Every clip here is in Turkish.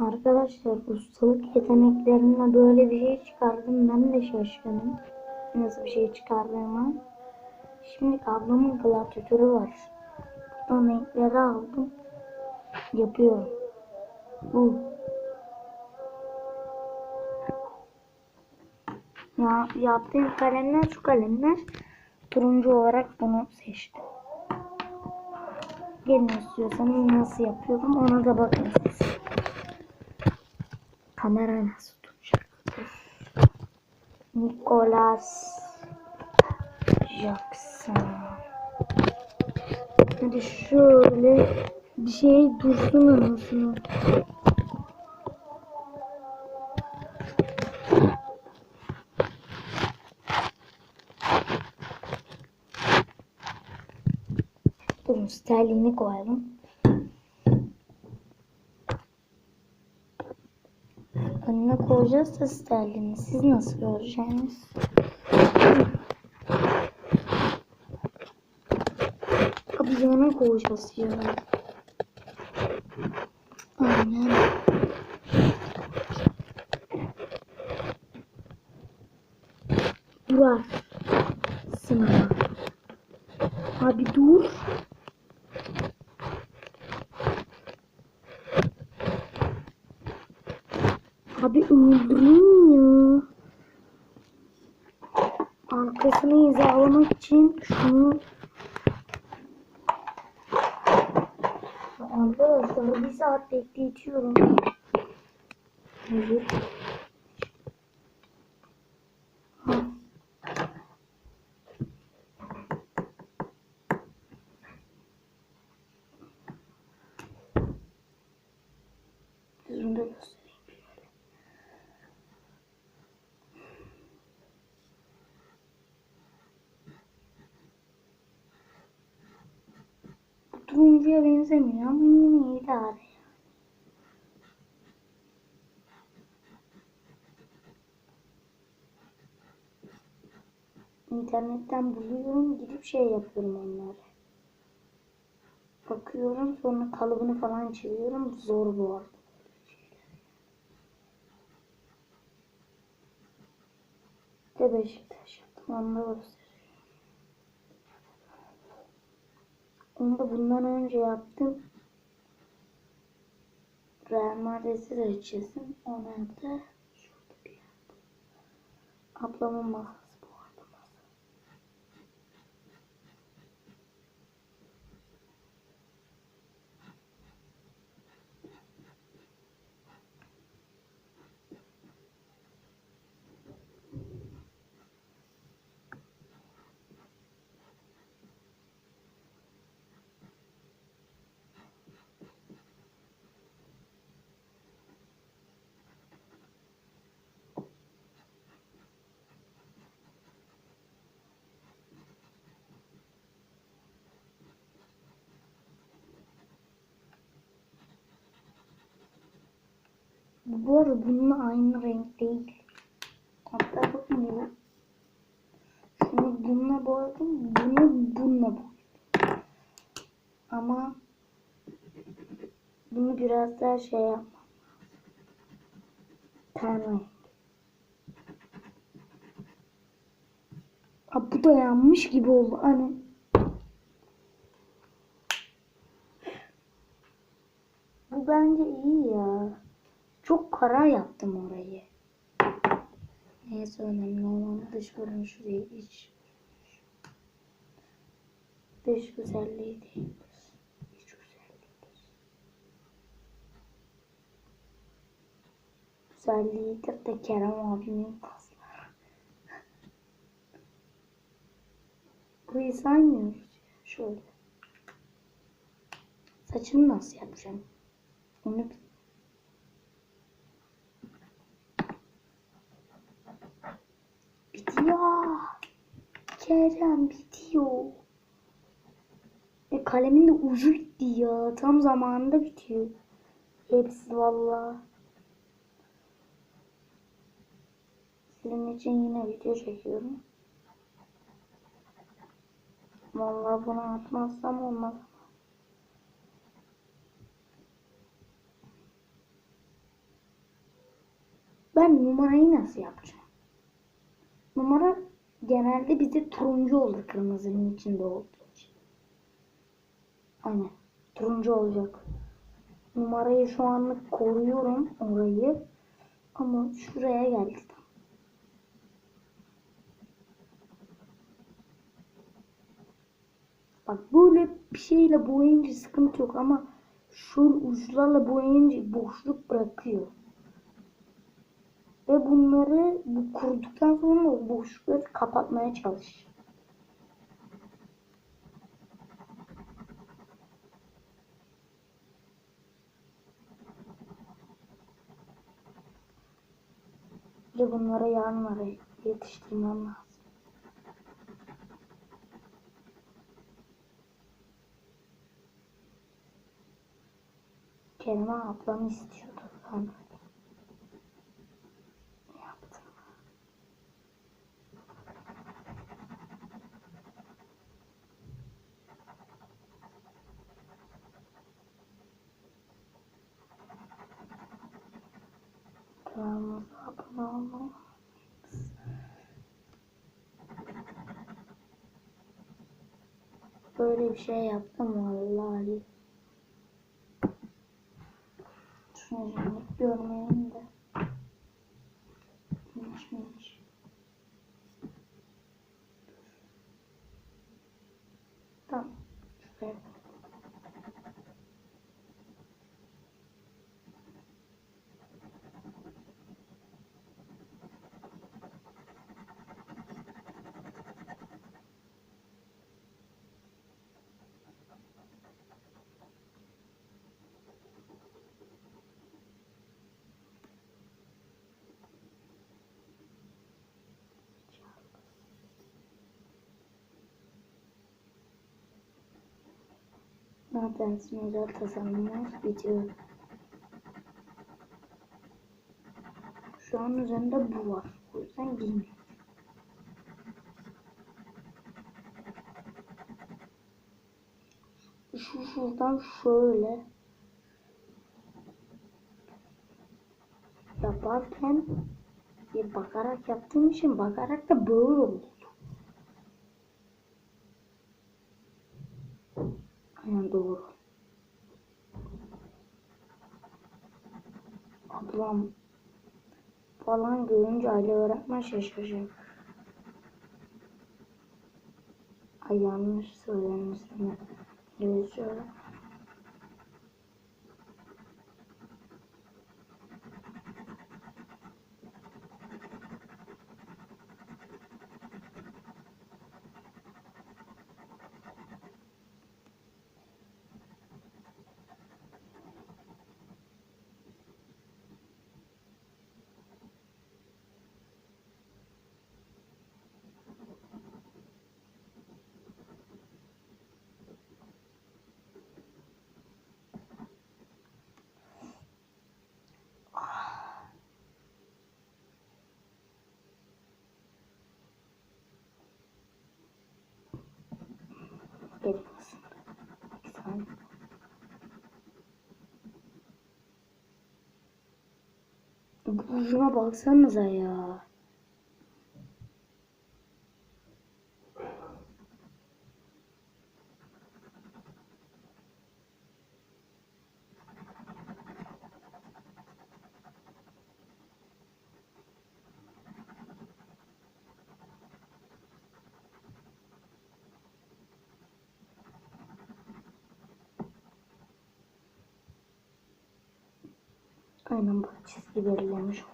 Arkadaşlar ustalık yeteneklerimle böyle bir şey çıkardım. Ben de şaşkınım. Nasıl bir şey çıkardığıma. Şimdi ablamın gladyatörü var. Buradan renkleri aldım. Yapıyorum. Bu. Ya yaptığım kalemler şu kalemler. Turuncu olarak bunu seçtim. Gelin istiyorsanız nasıl yapıyorum ona da bakın. Kamera nasıl tutacak? Nicholas Jackson. Hadi şöyle bir şey dursun anasını. Durun sterliğini koyalım. Koyacağız da sterliğini. Siz nasıl göreceğiniz? Abi yana koyacağız ya. Aynen. Durar. Sinema. Abi dur. Abi öldüreyim ya. Arkasını hizalamak için şunu Ya Arkadaşlar bir saat bekletiyorum. Hayır. Ha. Şunu da göstereyim şöyle. Bu turuncuya benzemiyor ama yine idare. İnternetten buluyorum gidip şey yapıyorum onları. Bakıyorum sonra kalıbını falan çiziyorum. Zor bu arada. de Beşiktaş yaptım. Onu da bundan önce yaptım. Real Madrid'i de çizdim. Onu da şurada bir yerde. Ablamın masası Bu arada bununla aynı renk değil. Hatta bakın bu. Şunu bununla boyadım. Bunu bununla boyadım. Ama bunu biraz daha şey yapmam lazım. Ha, bu da yanmış gibi oldu. Hani bu bence iyi ya. Çok kara yaptım orayı. Neyse önemli olan dış görünüşü değil iç. Dış güzelliği değil. İç güzelliğidir. Güzelliğidir de Kerem abimin kasları. Burayı. Şöyle. Saçımı nasıl yapacağım? Onu bir Bitiyor. Kerem bitiyor. E kalemin de ucu bitti ya. Tam zamanında bitiyor. Hepsi valla. Sizin için yine video çekiyorum. Vallahi bunu atmazsam olmaz. Ben numarayı nasıl yapacağım? Numara genelde bizde turuncu olur kırmızının içinde olduğu için. Aynen. Turuncu olacak. Numarayı şu anlık koruyorum orayı. Ama şuraya geldi. Bak böyle bir şeyle boyayınca sıkıntı yok ama şu uçlarla boyayınca boşluk bırakıyor. Ve bunları bu kuruduktan sonra boşlukları kapatmaya çalış. Ve bunlara yarınlara yetiştirmem lazım. Kerime ablam istiyordu. Ben yaptım. Böyle bir şey yaptım vallahi. Şunu şimdi görmeyin de. Minç. Tamam. Şuraya yaparsın özel tasarımlar bitiyor. Şu an üzerinde bu var. O yüzden giymiyorum. Şu şuradan şöyle yaparken bir bakarak yaptığım için bakarak da böyle oldu. Aynen doğru. Ablam falan görünce aile öğretmen şaşıracak. Ay yanlış söylemişim. İngilizce öğretmen. Burnuna baksanıza ya. Aynen bu çizgi belirlemiş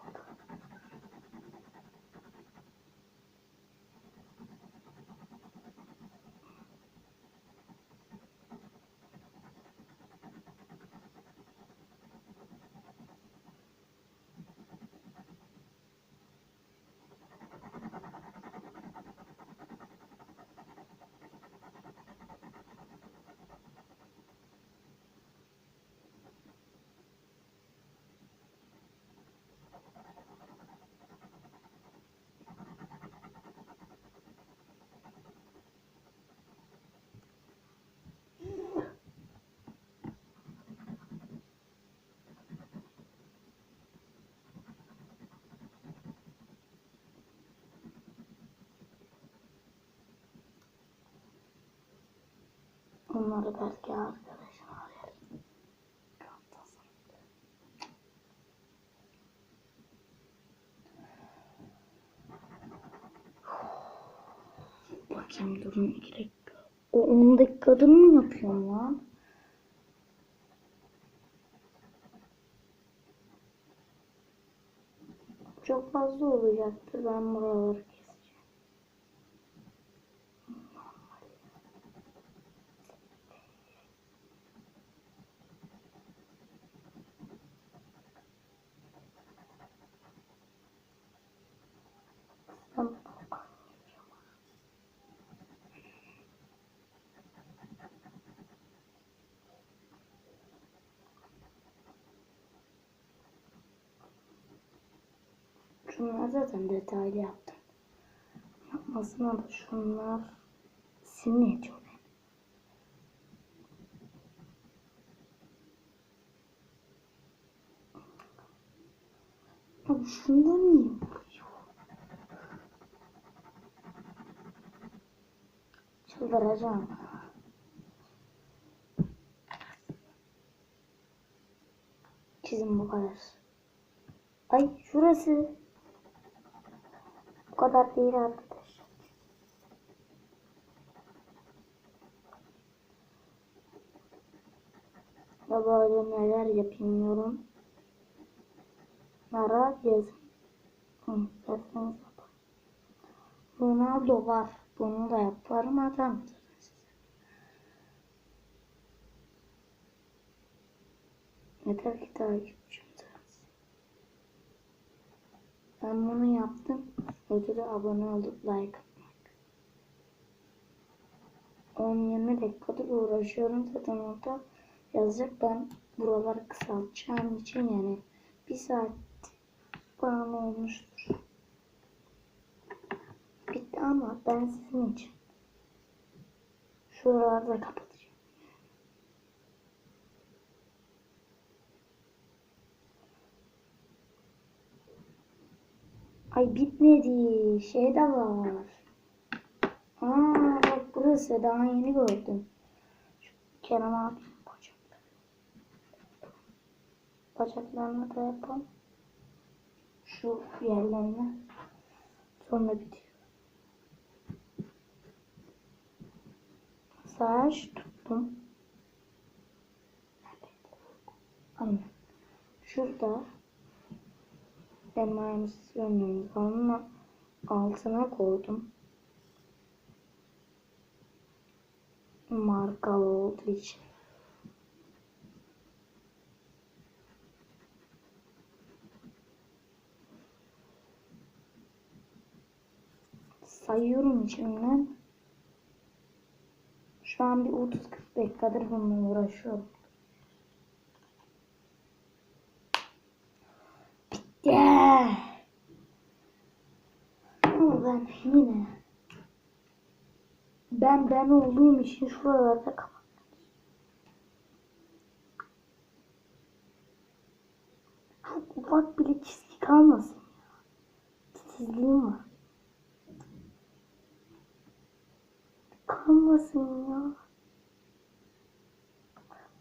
Bunları belki arkadaşıma veririm. Bakayım durun 2 dakika. O 10 dakikadır mı yapıyorum lan? Çok fazla olacaktır. Ben buraları Şunlar zaten detaylı yaptım. Yapmasına da şunlar sinir ediyor. Abi şundan niye? Çıldıracağım. Çizim bu kadar. Ay şurası. Bu kadar değil arkadaşlar. Ya böyle neler yapamıyorum. Nara yazın. İsterseniz. Ronaldo var. Bunu da yaparım adam. Yeter ki takipçim Ben bunu yaptım. Ödülü abone olup like atmak. 10-20 dakikadır uğraşıyorum zaten orada yazacak. Ben buraları kısaltacağım için yani bir saat falan olmuştur. Bitti ama ben sizin için. Şuraları da kapatacağım. Ay bitmedi. Şey de var. Aa bak burası daha yeni gördüm. Şu Kerem abi bacakları. Bacaklarını da yapalım. Şu yerlerine. Sonra bitiyor. Saç tuttum. Aynen. Şurada benim aynısı görmüyorum. Onun altına koydum. Markalı olduğu için. Sayıyorum içimden. Şu an bir 30-40 dakikadır bununla uğraşıyorum. Bitti. Ama ben yine ben ben olduğum için şuralarda kapat. Çok ufak bile çizgi kalmasın ya. Titizliğim var. Kalmasın ya.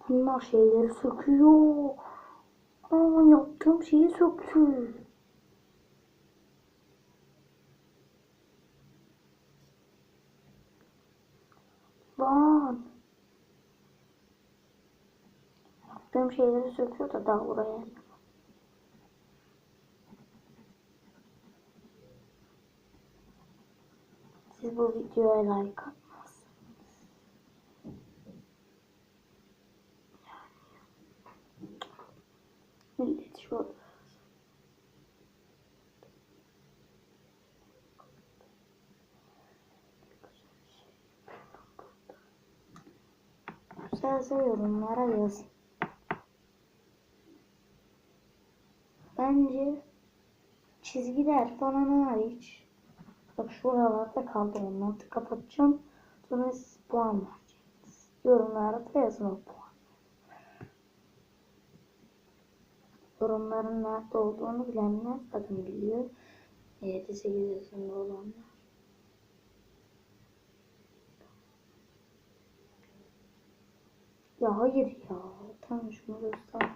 Bunlar şeyleri söküyor. Aa yaptığım şeyi söktü. Lan. Yaptığım şeyleri söküyor da daha buraya. Siz bu videoya like atmazsınız. Millet şu Güzelse yorumlara yazın. Bence çizgiler falan hariç Bak şuralarda kaldı onları kapatacağım. Sonra siz puan vereceksiniz. Yorumlara da yazın o puan. Yorumların nerede olduğunu bilenler zaten biliyor. 7-8 yaşında olanlar. Ya hayır ya. Tamam şunu göster.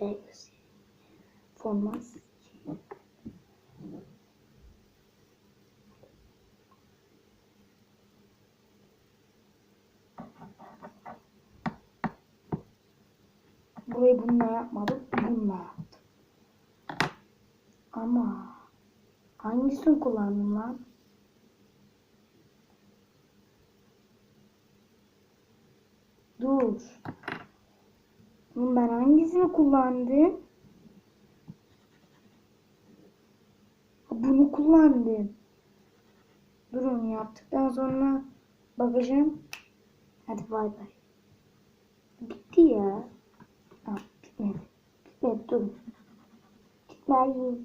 Ve göster. Formas. Burayı bununla yapmadık. Bununla yaptık. Ama hangisini kullandım lan? Dur. Oğlum ben hangisini kullandım? Bunu kullandım. Durun yaptıktan sonra bakacağım. Hadi bay bay. Bitti ya. Ha, bitmedi. Bitmedi dur. Bitmedi.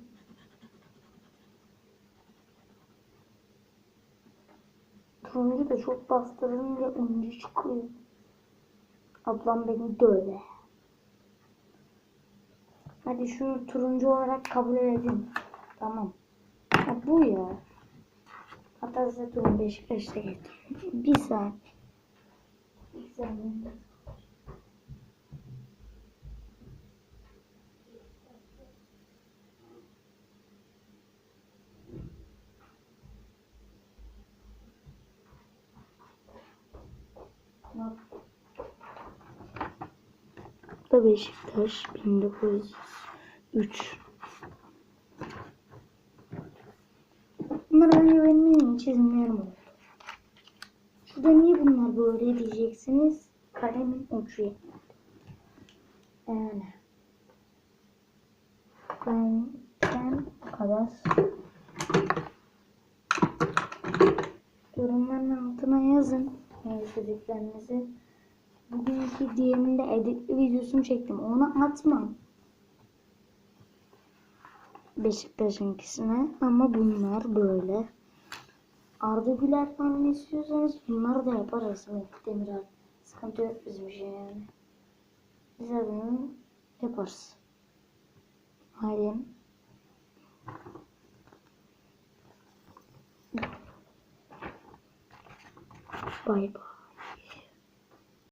Turuncu da çok bastırınca oyuncu çıkıyor. Ablam beni döve. Hadi şunu turuncu olarak kabul edin. Tamam. Bu ya. Hatta durun Beşiktaş'ta getirdim. Bir saat. Bir. Bu da Beşiktaş 1903. Bunlar önce benim çizimlerim oldu. Şurada niye bunlar böyle diyeceksiniz? Kalemin ucu. Yani. Ben, ben bu kadar. Yorumların altına yazın. İstediklerinizi. Bugünkü diğerinde editli videosunu çektim. Onu atmam. Beşiktaş'ınkisine ama bunlar böyle. Arda Güler falan istiyorsanız bunları da yaparız Mehmet Demirel. Sıkıntı yok bizim şey yani. Biz adını yaparız. Haydi. Bay bay.